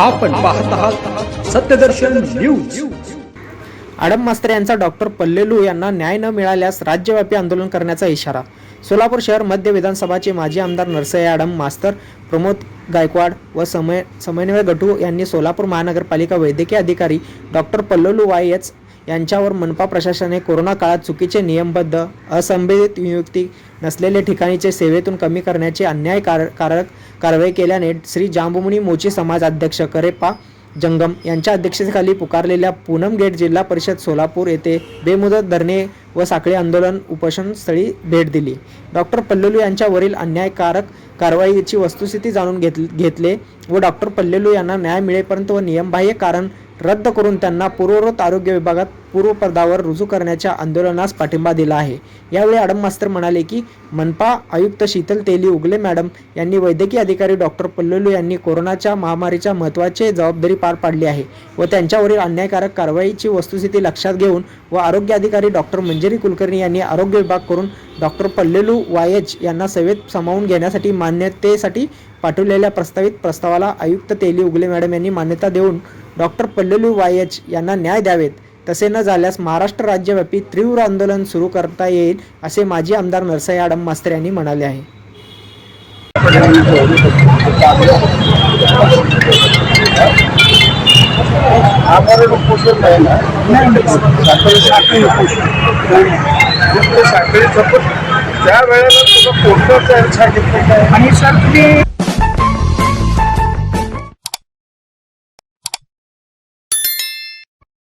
आपण पाहत आहात सत्यदर्शन न्यूज. आडम मास्तर यांचा डॉक्टर पल्लेलू यांना न्याय न मिळाल्यास राज्यव्यापी आंदोलन करण्याचा इशारा. सोलापूर शहर मध्य विधानसभाचे माजी आमदार नरसय आडम मास्तर प्रमोद गायकवाड व समय समन्वय गटू यांनी सोलापूर महानगरपालिका वैद्यकीय अधिकारी डॉक्टर पल्ललू वाय एच यांच्यावर मनपा प्रशासनाने कोरोना काळात चुकीचे नियमबद्ध असंबंधित नियुक्ती नसलेले ठिकाणीचे सेवेतून कमी करण्याची अन्यायकारक कारवाई केल्याने श्री जांबुमुनी मोची समाज अध्यक्ष करेपा जंगम यांच्या अध्यक्षतेखाली पुकारलेल्या पूनम गेट जिल्हा परिषद सोलापूर येथे बेमुदत धरणे व साखळी आंदोलन उपोषणस्थळी भेट दिली. डॉक्टर पल्लेलू यांच्यावरील अन्यायकारक कारवाईची वस्तुस्थिती जाणून घेत घेतले व डॉक्टर पल्लेलू यांना न्याय मिळेपर्यंत व नियमबाह्य कारण रद्द करून त्यांना पूर्ववत आरोग्य विभागात पूर्वपदावर रुजू करण्याच्या आंदोलनास पाठिंबा दिला आहे. यावेळी आडम मास्तर म्हणाले की मनपा आयुक्त शीतल तेली उगले मॅडम यांनी वैद्यकीय अधिकारी डॉक्टर पल्ललू यांनी कोरोनाच्या महामारीच्या महत्त्वाचे जबाबदारी पार पाडली आहे व त्यांच्यावरील अन्यायकारक कारवाईची वस्तुस्थिती लक्षात घेऊन व आरोग्य अधिकारी डॉक्टर मंजिरी कुलकर्णी यांनी आरोग्य विभाग करून डॉक्टर पल्लेलू वायच यांना सेवेत सामावून घेण्यासाठी मान्यतेसाठी पाठवलेल्या प्रस्तावित प्रस्तावाला आयुक्त तेली उगले मॅडम यांनी मान्यता देऊन डॉक्टर पल्ललू एच यांना न्याय द्यावेत. तसे न झाल्यास महाराष्ट्र राज्यव्यापी तीव्र आंदोलन सुरू करता येईल असे माजी आमदार नरसय आडम मास्तर यांनी म्हणाले आहे. साखळी त्या वेळेला तुझं पोस्टर तयार काय आणि सर तुम्ही